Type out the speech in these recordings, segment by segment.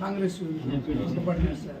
Congress పడినారు sir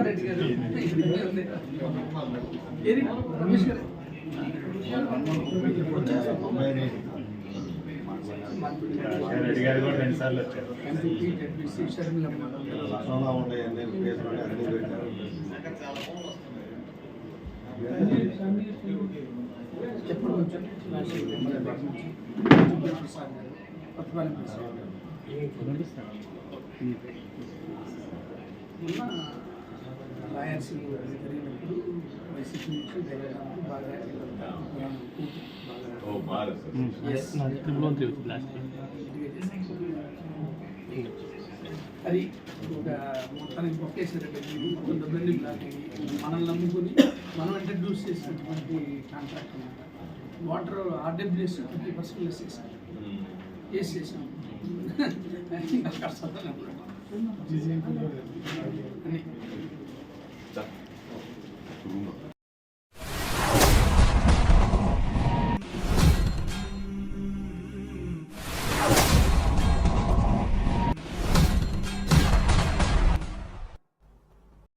Reddy గారు ఏది రమేష్ గారు రెడ్డి గారు కూడా రెండు సార్లు వచ్చారు. అన్ని అన్ని పెట్టారు ఎప్పుడు మొన్న లాయర్స్ జరిగినప్పుడు వైసీపీ నుంచి జగన్ బాగా ఓ అది ఒక మొత్తానికి బొక్కేసారంటే మొత్తం డబ్బులన్నీ మనల్ని నమ్ముకుని మనం ఇంట్రడ్యూస్ చేసినటువంటి కాంట్రాక్ట్ అనమాట water RWS fifty percent less చేశారు వేసి చేసాం ఇంకా కష్టాలు అని